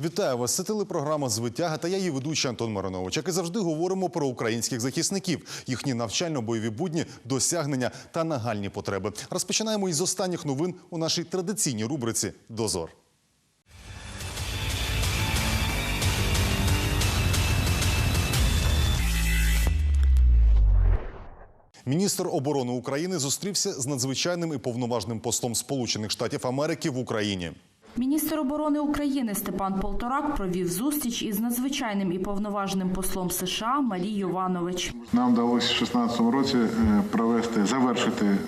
Вітаю вас. Це телепрограма Звитяга та я її ведучий Антон Маринович. Як і завжди говоримо про українських захисників, їхні навчально-бойові будні, досягнення та нагальні потреби. Розпочинаємо із останніх новин у нашій традиційній рубриці Дозор. Міністр оборони України зустрівся з надзвичайним і повноважним послом Сполучених Штатів Америки в Україні. Міністр оборони України Степан Полторак провів зустріч із надзвичайним і повноважним послом США Марій Йованович. Нам вдалося в 2016 році е, провести, завершити е,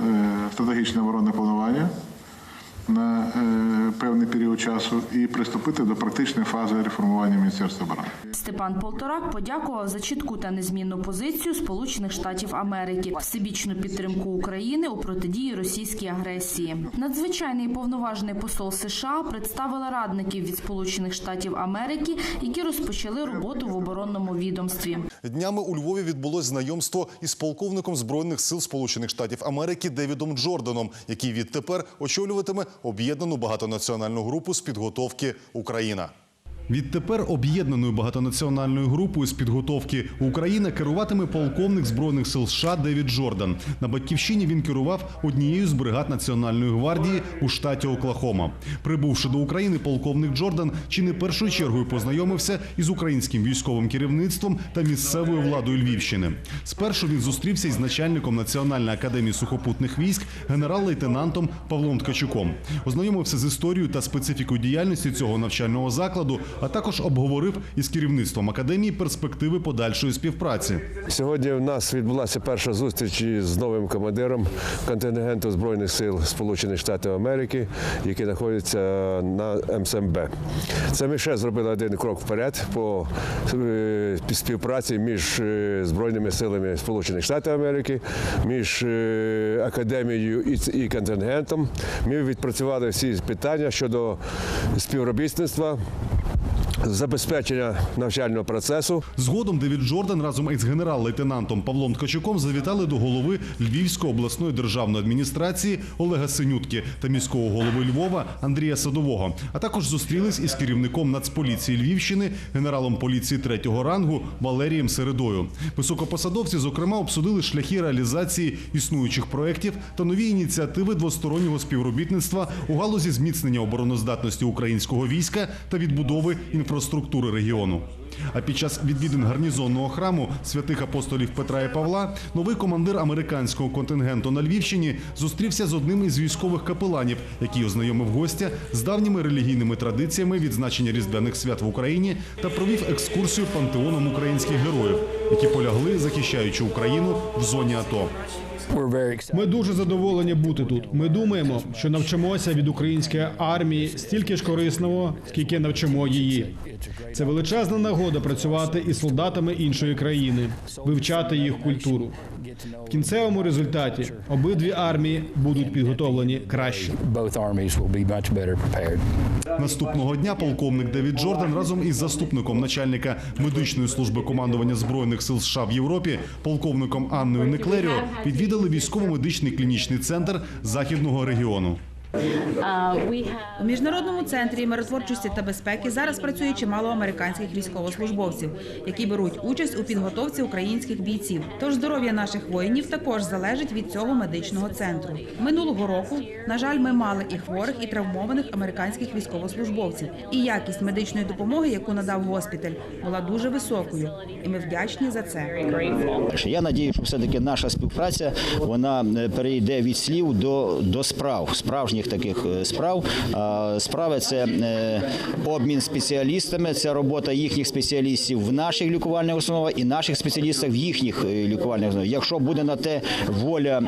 стратегічне оборонне планування на е, певний період часу і приступити до практичної фази реформування Міністерства оборони. Степан Полторак подякував за чітку та незмінну позицію Сполучених Штатів Америки, всебічну підтримку України у протидії російській агресії. Надзвичайний і повноважний посол США представили радників від Сполучених Штатів Америки, які розпочали роботу в оборонному відомстві. Днями у Львові відбулось знайомство із полковником збройних сил Сполучених Штатів Америки Девідом Джорданом, який відтепер очолюватиме об'єднану багатонаціональну групу з підготовки Україна. Відтепер об'єднаною багатонаціональною групою з підготовки Україна керуватиме полковник збройних сил США Девід Джордан. На батьківщині він керував однією з бригад Національної гвардії у штаті Оклахома. Прибувши до України, полковник Джордан чи не першою чергою познайомився із українським військовим керівництвом та місцевою владою Львівщини. Спершу він зустрівся із начальником Національної академії сухопутних військ генерал-лейтенантом Павлом Ткачуком. Ознайомився з історією та специфікою діяльності цього навчального закладу, а також обговорив із керівництвом академії перспективи подальшої співпраці. Сьогодні в нас відбулася перша зустріч із новим командиром контингенту Збройних сил Сполучених Штатів Америки, який знаходиться на МСМБ. Це ми ще зробили один крок вперед по е, співпраці між е, Збройними силами Сполучених Штатів Америки, між е, академією і контингентом. Ми відпрацювали всі питання щодо співробітництва. Забезпечення навчального процесу Згодом Девід Джордан разом із генерал-лейтенантом Павлом Ткачуком завітали до голови Львівської обласної державної адміністрації Олега Синютки та міського голови Львова Андрія Садового. А також зустрілись із керівником Нацполіції Львівщини, генералом поліції третього рангу Валерієм Середою. Високопосадовці, зокрема, обсудили шляхи реалізації існуючих проєктів та нові ініціативи двостороннього співробітництва у галузі зміцнення обороноздатності українського війська та відбудови інфраструктури регіону. А під час відвідин гарнізонного храму святих апостолів Петра і Павла новий командир американського контингенту на Львівщині зустрівся з одним із військових капеланів, який ознайомив гостя з давніми релігійними традиціями відзначення різдвяних свят в Україні та провів екскурсію пантеоном українських героїв, які полягли, захищаючи Україну в зоні АТО. Ми дуже задоволені бути тут. Ми думаємо, що навчимося від української армії стільки ж корисного, скільки навчимо її. Це величезна нагода працювати із солдатами іншої країни, вивчати їх культуру. В кінцевому результаті обидві армії будуть підготовлені краще. Наступного дня полковник Девід Джордан разом із заступником начальника медичної служби командування збройних сил США в Європі, полковником Анною Неклеріо, відвідали військово-медичний клінічний центр західного регіону. У міжнародному центрі миротворчості та безпеки зараз працює чимало американських військовослужбовців, які беруть участь у підготовці українських бійців. Тож здоров'я наших воїнів також залежить від цього медичного центру. Минулого року, на жаль, ми мали і хворих, і травмованих американських військовослужбовців. І якість медичної допомоги, яку надав госпіталь, була дуже високою. І ми вдячні за це. Я надію, що все-таки наша співпраця вона е, перейде від слів до, до справ, справжніх таких е, справ. Справи це е, обмін спеціалістами, це робота їхніх спеціалістів в наших лікувальних установах і наших спеціалістів в їхніх е, лікувальних установах. Якщо буде на те воля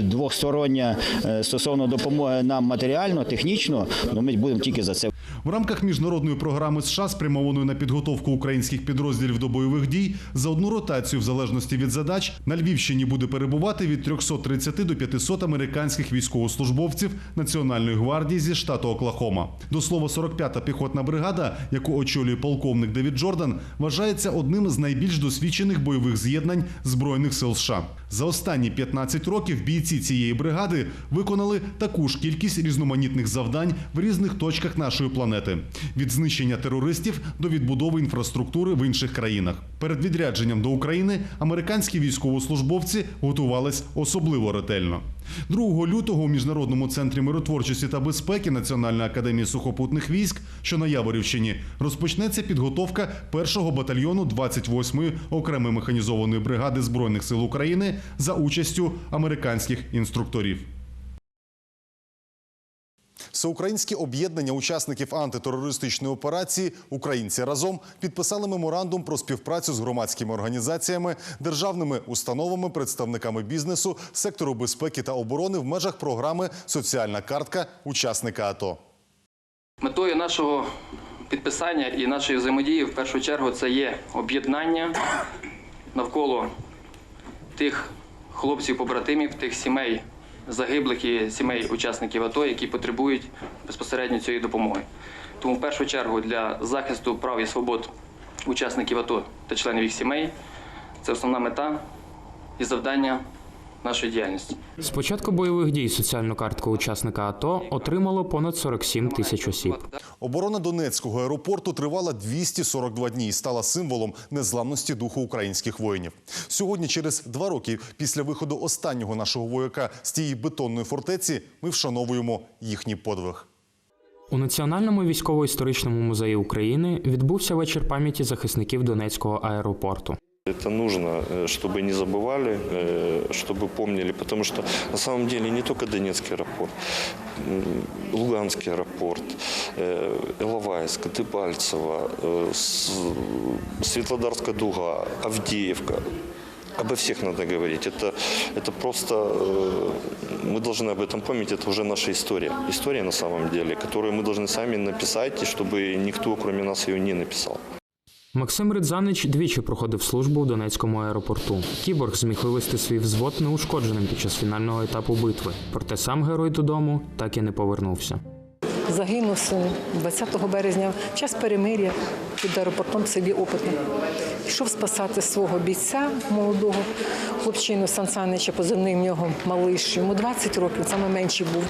двохстороння стосовно допомоги нам матеріально, технічно, ну ми будемо тільки за це. В рамках міжнародної програми США, спрямованої на підготовку українських підрозділів до бойових дій, за одну ротацію, в залежності від задач, на Львівщині буде перебувати від 330 до 500 американських військовослужбовців Національної гвардії зі штату Оклахома. До слова, 45-та піхотна бригада, яку очолює полковник Девід Джордан, вважається одним з найбільш досвідчених бойових з'єднань збройних сил США. За останні 15 років бійці цієї бригади виконали таку ж кількість різноманітних завдань в різних точках нашої планети від знищення терористів до відбудови інфраструктури в інших країнах. Перед відрядженням до України американські військовослужбовці готувались особливо ретельно. 2 лютого у міжнародному центрі миротворчості та безпеки Національної академії сухопутних військ, що на Яворівщині, розпочнеться підготовка першого батальйону 28-ї окремої механізованої бригади збройних сил України за участю американських інструкторів. Всеукраїнське об'єднання учасників антитерористичної операції Українці разом підписали меморандум про співпрацю з громадськими організаціями, державними установами, представниками бізнесу, сектору безпеки та оборони в межах програми Соціальна картка учасника АТО. Метою нашого підписання і нашої взаємодії в першу чергу це є об'єднання навколо тих хлопців-побратимів, тих сімей загиблих і сімей учасників АТО, які потребують безпосередньо цієї допомоги. Тому в першу чергу для захисту прав і свобод учасників АТО та членів їх сімей це основна мета і завдання нашої діяльності. З початку бойових дій соціальну картку учасника АТО отримало понад 47 тисяч осіб. Оборона Донецького аеропорту тривала 242 дні і стала символом незламності духу українських воїнів. Сьогодні, через два роки після виходу останнього нашого вояка з тієї бетонної фортеці, ми вшановуємо їхній подвиг. У Національному військово-історичному музеї України відбувся вечір пам'яті захисників Донецького аеропорту. Это нужно, э, чтобы не забывали, э, чтобы помнили, потому что на самом деле не только Донецкий аэропорт, м, Луганский аэропорт, э, Иловайск, Дебальцево, э, С- Светлодарская дуга, Авдеевка. Обо всех надо говорить. Это, это просто э, мы должны об этом помнить. Это уже наша история. История на самом деле, которую мы должны сами написать, и чтобы никто, кроме нас, ее не написал. Максим Ридзанич двічі проходив службу в Донецькому аеропорту. Кіборг зміг вивести свій взвод неушкодженим під час фінального етапу битви. Проте сам герой додому так і не повернувся. Загинув син 20 березня в час перемир'я під аеропортом в селі Опитне. Пішов спасати свого бійця молодого хлопчину Сан Санича, позивний в нього малиш. Йому 20 років, саме менший був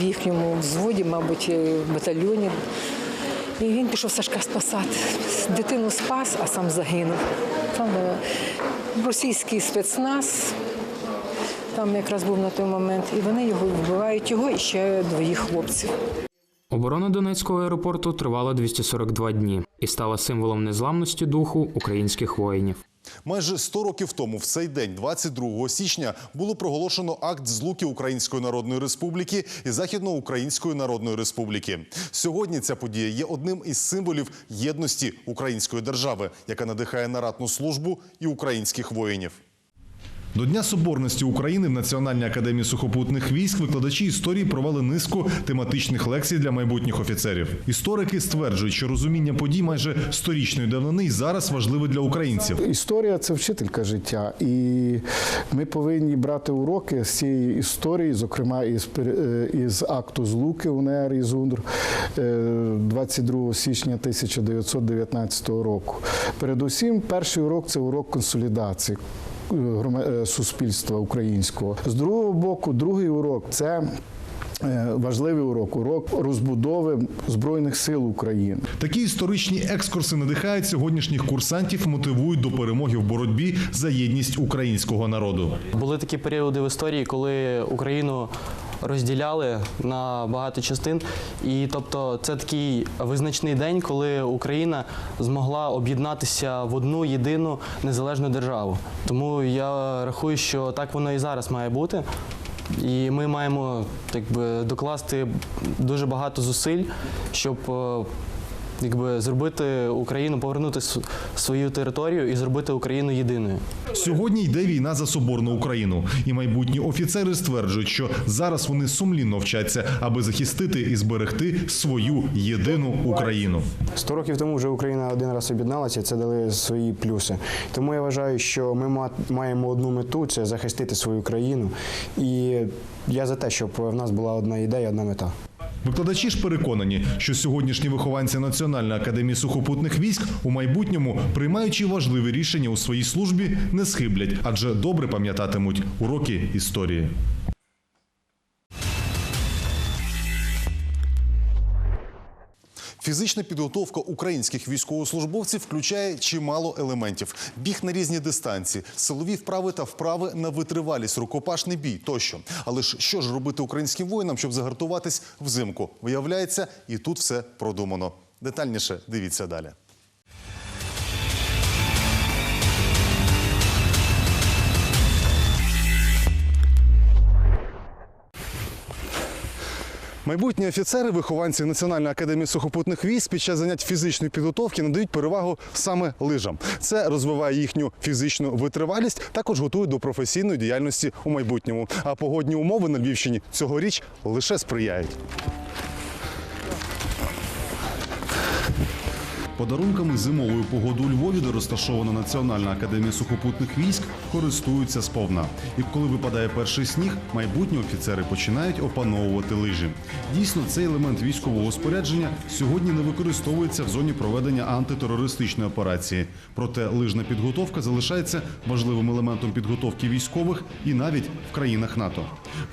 в їхньому взводі, мабуть, в батальйоні. І він пішов Сашка спасати. Дитину спас, а сам загинув. Там е, російський спецназ, там якраз був на той момент, і вони його вбивають його і ще двоїх хлопців. Оборона Донецького аеропорту тривала 242 дні і стала символом незламності духу українських воїнів. Майже 100 років тому, в цей день, 22 січня, було проголошено акт злуки Української Народної Республіки і Західноукраїнської Народної Республіки. Сьогодні ця подія є одним із символів єдності української держави, яка надихає на ратну службу і українських воїнів. До Дня Соборності України в Національній академії сухопутних військ викладачі історії провели низку тематичних лекцій для майбутніх офіцерів. Історики стверджують, що розуміння подій майже сторічної давнини і зараз важливе для українців. Історія це вчителька життя, і ми повинні брати уроки з цієї історії, зокрема із, е, із акту злуки УНР і ЗУНДР е, 22 січня 1919 року. Передусім, перший урок це урок консолідації. Е, Суспільства українського з другого боку, другий урок це е, важливий урок урок розбудови збройних сил України. Такі історичні екскурси надихають сьогоднішніх курсантів, мотивують до перемоги в боротьбі за єдність українського народу. Були такі періоди в історії, коли Україну розділяли на багато частин. І тобто це такий визначний день, коли Україна змогла об'єднатися в одну єдину незалежну державу. Тому я рахую, що так воно і зараз має бути. І ми маємо так би, докласти дуже багато зусиль, щоб е, якби, зробити Україну, повернути свою територію і зробити Україну єдиною. Сьогодні йде війна за соборну Україну, і майбутні офіцери стверджують, що зараз вони сумлінно вчаться, аби захистити і зберегти свою єдину Україну. Сто років тому вже Україна один раз об'єдналася, це дали свої плюси. Тому я вважаю, що ми ма- маємо одну мету це захистити свою країну. І я за те, щоб в нас була одна ідея, одна мета. Викладачі ж переконані, що сьогоднішні вихованці Національної академії сухопутних військ у майбутньому, приймаючи важливі рішення у своїй службі, не схиблять, адже добре пам'ятатимуть уроки історії. Фізична підготовка українських військовослужбовців включає чимало елементів: біг на різні дистанції, силові вправи та вправи на витривалість, рукопашний бій тощо. Але ж що ж робити українським воїнам, щоб загартуватись взимку? Виявляється, і тут все продумано. Детальніше дивіться далі. Майбутні офіцери, вихованці Національної академії сухопутних військ під час занять фізичної підготовки надають перевагу саме лижам. Це розвиває їхню фізичну витривалість, також готує до професійної діяльності у майбутньому. А погодні умови на Львівщині цьогоріч лише сприяють. Подарунками зимової погоди у Львові, де розташована Національна академія сухопутних військ, користуються сповна. І коли випадає перший сніг, майбутні офіцери починають опановувати лижі. Дійсно, цей елемент військового спорядження сьогодні не використовується в зоні проведення антитерористичної операції. Проте лижна підготовка залишається важливим елементом підготовки військових і навіть в країнах НАТО.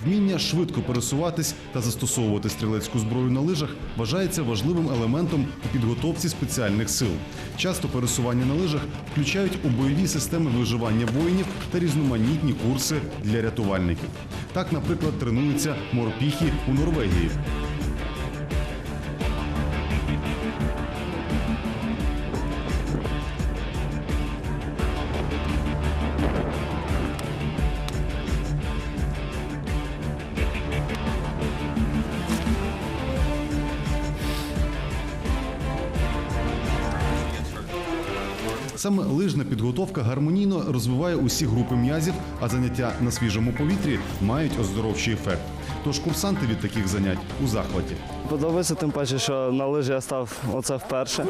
Вміння швидко пересуватись та застосовувати стрілецьку зброю на лижах вважається важливим елементом у підготовці спеціальних сил. Часто пересування на лижах включають у бойові системи виживання воїнів та різноманітні курси для рятувальників. Так, наприклад, тренуються морпіхи у Норвегії. Підготовка гармонійно розвиває усі групи м'язів, а заняття на свіжому повітрі мають оздоровчий ефект. Тож курсанти від таких занять у захваті. Подобається тим паче, що на лижі я став оце вперше.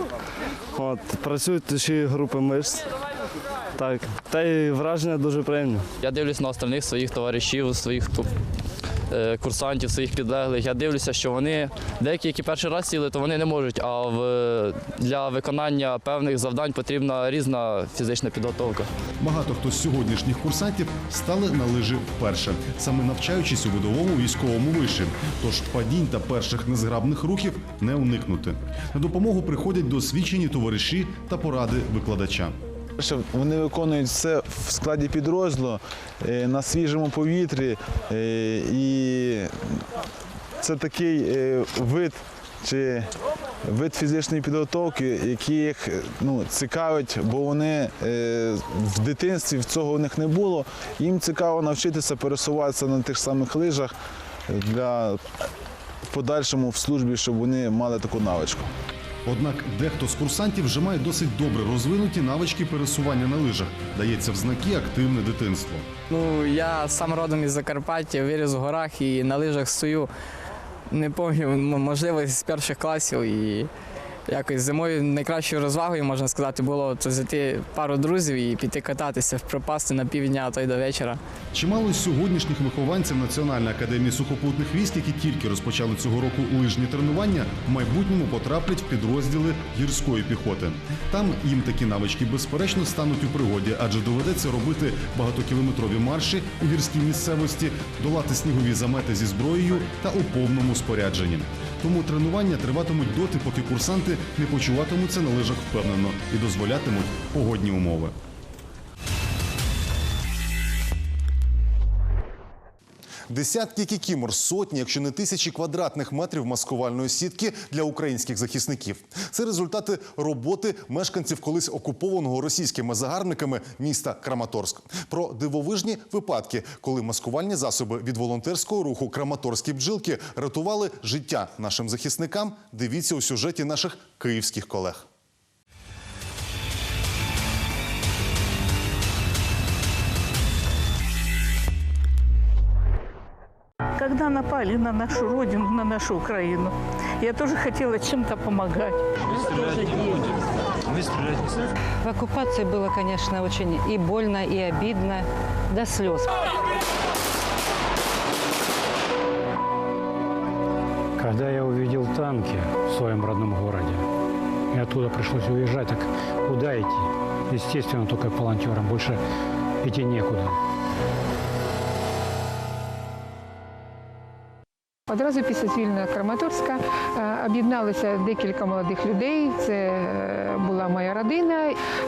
От, працюють ще групи мишць. Так, та й враження дуже приємні. Я дивлюсь на остальних своїх товаришів, своїх курсантів, своїх підлеглих. Я дивлюся, що вони деякі, які перший раз сіли, то вони не можуть. А в, для виконання певних завдань потрібна різна фізична підготовка. Багато хто з сьогоднішніх курсантів стали на лижі вперше, саме навчаючись у видовому військовому виші. Тож падінь та перших незграбних рухів не уникнути. На допомогу приходять досвідчені товариші та поради викладача. Вони виконують все в складі підрозділу е, на свіжому повітрі. е, І це такий е, вид чи вид фізичної підготовки, який їх ну, цікавить, бо вони в дитинстві цього у них не було. Їм цікаво навчитися пересуватися на тих самих лижах для в подальшому в службі, щоб вони мали таку навичку. Однак дехто з курсантів вже має досить добре розвинуті навички пересування на лижах. Дається в знаки активне дитинство. Ну, я сам родом із Закарпаття, виріс в горах і на лижах стою. Не пам'ятаю, можливо, з перших класів. І якось зимою найкращою розвагою, можна сказати, було зайти пару друзів і піти кататися, пропасти на півдня, а то й до вечора. Чимало сьогоднішніх вихованців Національної академії сухопутних військ, які тільки розпочали цього року лижні тренування, в майбутньому потраплять в підрозділи гірської піхоти. Там їм такі навички безперечно стануть у пригоді, адже доведеться робити багатокілометрові марші у гірській місцевості, долати снігові замети зі зброєю та у повному спорядженні. Тому тренування триватимуть доти, поки курсанти не почуватимуться на лижах впевнено і дозволятимуть погодні умови. Десятки кікімор, сотні, якщо не тисячі квадратних метрів маскувальної сітки для українських захисників. Це результати роботи мешканців колись окупованого російськими загарбниками міста Краматорськ. Про дивовижні випадки, коли маскувальні засоби від волонтерського руху Краматорські бджілки рятували життя нашим захисникам. Дивіться у сюжеті наших київських колег. Когда напали на нашу родину, на нашу Украину, я тоже хотела чем-то помогать. В оккупации было, конечно, очень и больно, и обидно, до слез. Когда я увидел Таганке, в своем родном городе. И оттуда пришлось уезжать. Так куда идти? Естественно, только к волонтерам. Больше идти некуда. Одразу після звільнення Краматорська е, об'єдналися декілька молодих людей. Це е, була моя родина.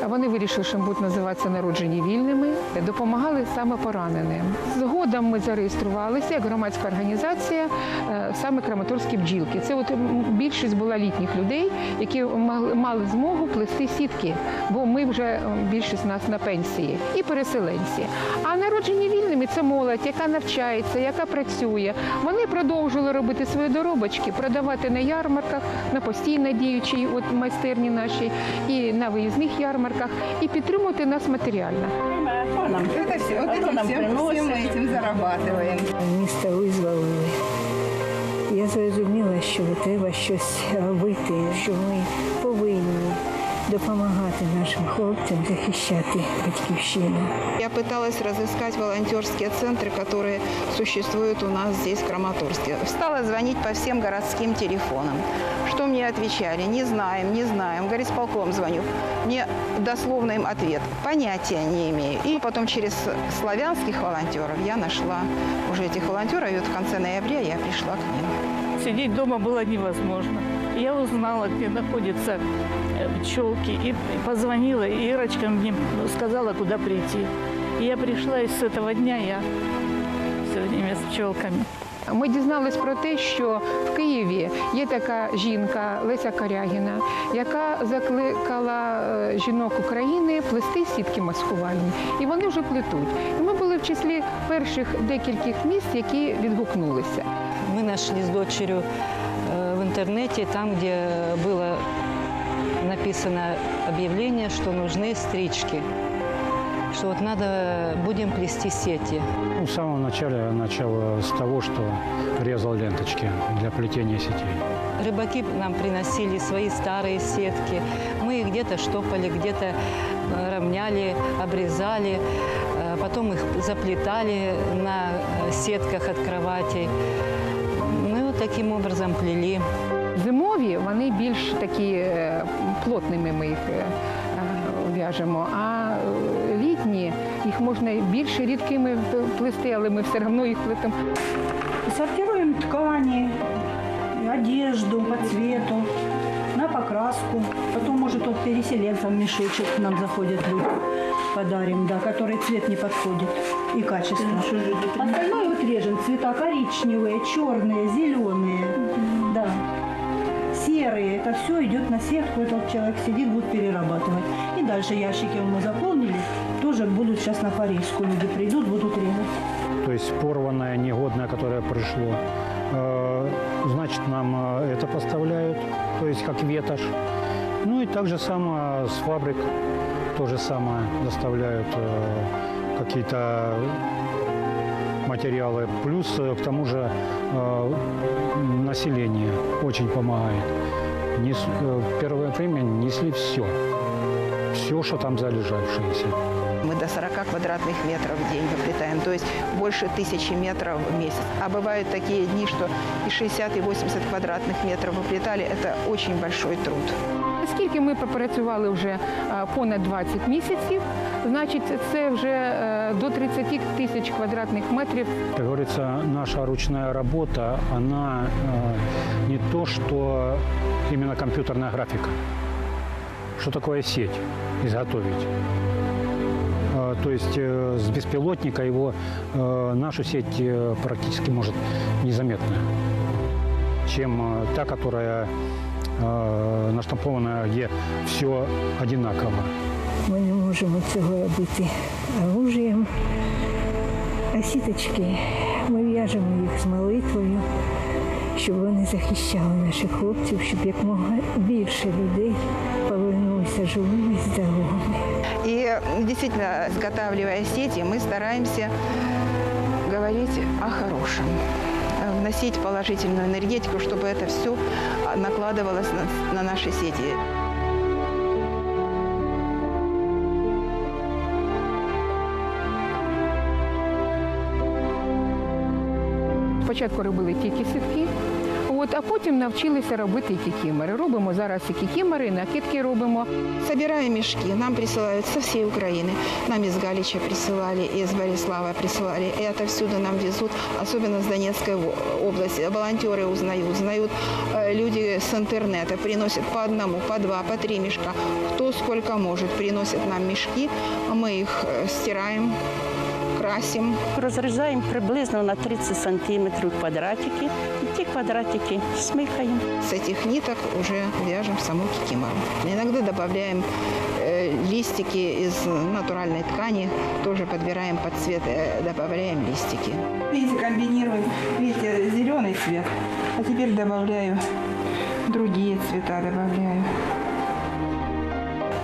Вони вирішили, що будуть називатися народжені вільними, допомагали саме пораненим. Згодом ми зареєструвалися як громадська організація е, саме Краматорські бджілки. Це от більшість була літніх людей, які мали- змогу плести сітки, бо ми вже більшість нас на пенсії і переселенці. А народжені вільними це молодь, яка навчається, яка працює. Вони продовжували робити свої доробочки, продавати на ярмарках, на постійно діючій от майстерні нашій і на виїзних ярмарках, і підтримувати нас матеріально. Это все, вот это нам приносим, мы этим зарабатываем. Місто визволили. Я зрозуміла, що треба щось робити, що ми повинні допомагати нашим хлопцям захищати батьківщину. Я пыталась разыскать волонтерские центры, которые существуют у нас здесь, в Краматорске. Стала звонить по всем городским телефонам. Отвечали? Не знаем, не знаем. Говорит, полком звоню. Мне дословно им ответ. Понятия не имею. И потом через славянских волонтеров я нашла уже этих волонтеров. И вот в конце ноября я пришла к ним. Сидеть дома было невозможно. Я узнала, где находятся э, пчелки, и позвонила, и Ирочка мне сказала, куда прийти. И я пришла, и с этого дня я все время с пчелками. Ми дізнались про те, що в Києві є така жінка Леся Корягіна, яка закликала е, жінок України плести сітки маскувальні. І вони вже плетуть. І ми були в числі перших декількох міст, які відгукнулися. Мы нашли с дочерью э, в интернете, там, где было написано объявление, что нужны стрички, что вот надо, будем плести сети. Ну, в самом начале я начал с того, что резал ленточки для плетения сетей. Рыбаки нам приносили свои старые сетки. Мы их где-то штопали, где-то э, равняли, обрезали. Э, Потом их заплетали на э, сетках от кроватей. Ну и вот таким образом плели. Зимові вони більш такі е, плотними ми їх е, е, в'яжемо, а е, літні їх можна більш рідкими плести, але ми все одно їх плетемо. Сортируем ткани, одежду по цвету, на покраску. Потом, может, от переселенцам мешочек к нам заходят люди. Подарим, да, который цвет не подходит и качество. Остальное вот режем. Цвета коричневые, черные, зеленые. Да. Серые. Это все идет на сетку. Этот человек сидит, будет перерабатывать. И дальше ящики мы заполнили. Тоже будут сейчас на Парижскую. Люди придут, будут резать. То есть порванное, негодное, которое пришло, э, значит, нам э, это поставляют, то есть как ветошь. Ну и так же самое с фабрик, то же самое доставляют э, какие-то материалы. Плюс к тому же население очень помогает. Нес- первое время несли все, все, что там залежавшееся. Мы до 40 квадратных метров в день выплетаем, то есть больше тысячи метров в месяц. А бывают такие дни, что и 60, и 80 квадратных метров выплетали. Это очень большой труд. Оскільки ми попрацювали вже е, понад 20 місяців, значить це вже е, до 30 тисяч квадратних метрів. Как говорится, наша ручная работа, она э, не то, что именно компьютерная графика. Что такое сеть изготовить? Э, то есть э, с беспилотника его э, нашу сеть э, практически может незаметно, чем э, та, которая э, наштампована, где все одинаково. Ми не можемо цього робити оружієм. А сіточки ми в'яжемо їх з молитвою, щоб вони захищали наших хлопців, щоб якомога більше людей повернулися живими і здоровими. И действительно, изготавливая сети, мы стараемся говорить о хорошем, э, вносить положительную энергетику, чтобы это все накладывалось на, на наши сети. Спочатку робили тільки сітки, от, От, а потім навчилися робити і кікімори. Робимо зараз і кікімори, і накидки робимо. Собираем мешки, нам присылают со всей Украины. Нам из Галича присылали, из Борислава присылали. И это всюду нам везут, особенно с Донецкой во- области. Волонтеры узнают, узнают э, люди с интернета, приносят по одному, по два, по три мешка. Кто сколько может, приносят нам мешки, мы их э, стираем, красим. Розрізаємо приблизно на 30 сантиметрів квадратики і ті квадратики смикаємо. С этих ниток уже вяжем саму кикимору. Иногда добавляем э, листики из натуральной ткани, тоже подбираем под цвет, э, добавляем листики. Видите, комбинируем. Видите, зеленый цвет. А теперь добавляю другие цвета добавляю.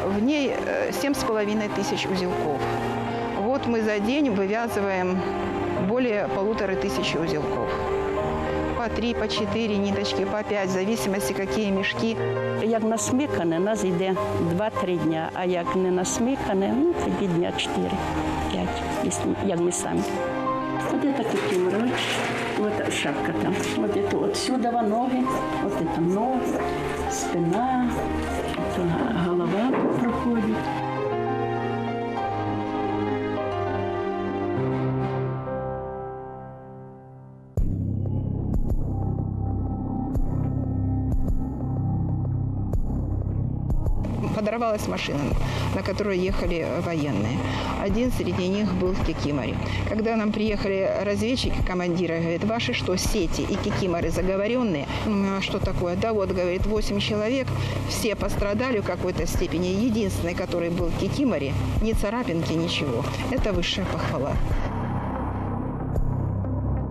В ней э, семь с половиной тысяч узелков. Вот мы за день вывязываем более полутора тысячи узелков. По три, по четыре ниточки, по пять, в зависимости какие мешки. Як насмикане, нас йде 2-3 дня, а як не насмикане, ну тоді дня 4-5, як ми самі. От це кікімори, от шапка там, от це от сюди ноги, от це ноги, спина, голова проходить. Подорвалась машина, на которой ехали военные. Один среди них был в Кикиморе. Когда нам приехали разведчики, командира, говорит, ваши что, сети и кикиморы заговоренные? Ну, а что такое? Да вот, говорит, 8 человек, все пострадали в какой-то степени. Единственный, который был в Кикиморе, ни царапинки, ничего. Это высшая похвала.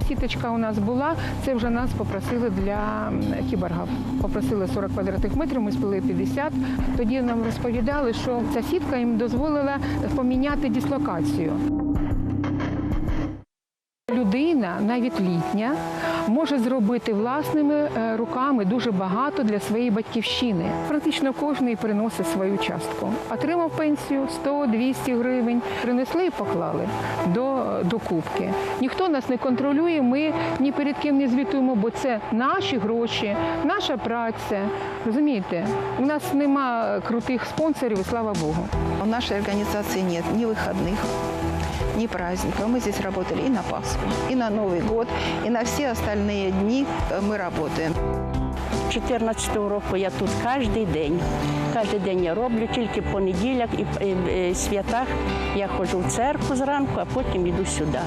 Сіточка у нас була, це вже нас попросили для кіборга. Попросили 40 квадратних метрів, ми спили 50. Тоді нам розповідали, що ця сітка їм дозволила поміняти дислокацію. Людина, навіть літня, може зробити власними е, руками дуже багато для своєї батьківщини. Практично кожен приносить свою частку. Отримав пенсію 100-200 гривень, принесли і поклали до, до кубки. Ніхто нас не контролює, ми ні перед ким не звітуємо, бо це наші гроші, наша праця. Розумієте, у нас нема крутих спонсорів, слава Богу. У нашей организации нет ни выходных, ни праздников. Мы здесь работали и на Пасху, и на Новый год, и на все остальные дни э, мы работаем. 14-го року я тут кожен день. Кожен день я роблю, тільки по неділях і е, е, святах я ходжу в церкву зранку, а потім йду сюди.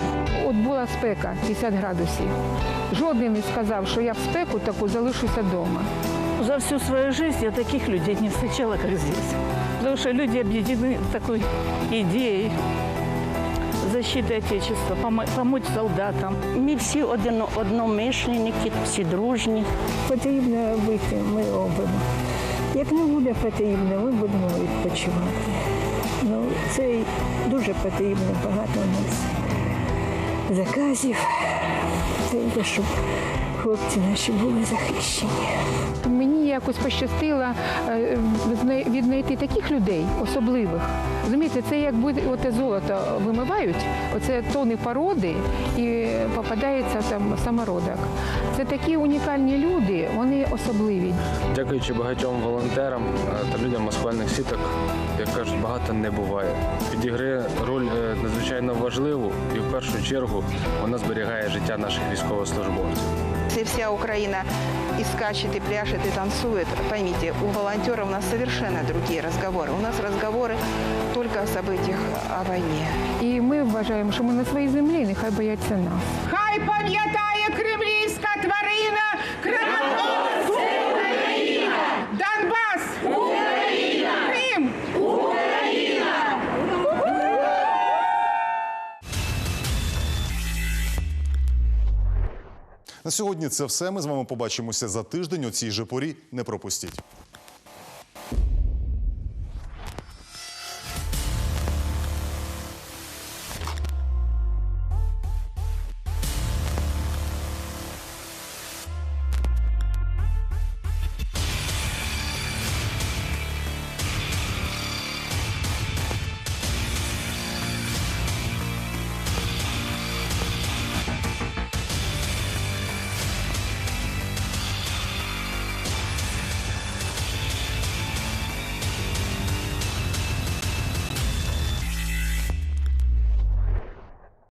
От була спека 50 градусів. Жоден не сказав, що я в спеку таку залишуся вдома. За всю свою жизнь я таких людей не встречала, как здесь. Потому что люди объединены такой идеей защиты Отечества, помочь солдатам. Ми всі один, одномишленники, всі дружні. Потрібно бити, ми робимо. Як не буде потрібно, ми будемо відпочивати. Ну, це дуже потрібно, багато у нас заказів. Треба, щоб хлопці наші були захищені. Мені якось пощастило е, віднайти таких людей особливих. Розумієте, це як буде оте золото вимивають, оце тони породи і попадається там самородок. Це такі унікальні люди, вони особливі. Дякуючи багатьом волонтерам е, та людям маскувальних сіток, як кажуть, багато не буває. Відіграє роль е, надзвичайно важливу і в першу чергу вона зберігає життя наших військовослужбовців Если вся Украина и скачет, и пляшет, и танцует, поймите, у волонтеров у нас совершенно другие разговоры. У нас разговоры только о событиях о войне. І ми вважаємо, що ми на своїй землі, нехай бояться нас. Хай пам'ятає На сьогодні це все. Ми з вами побачимося за тиждень. У цій же порі не пропустіть.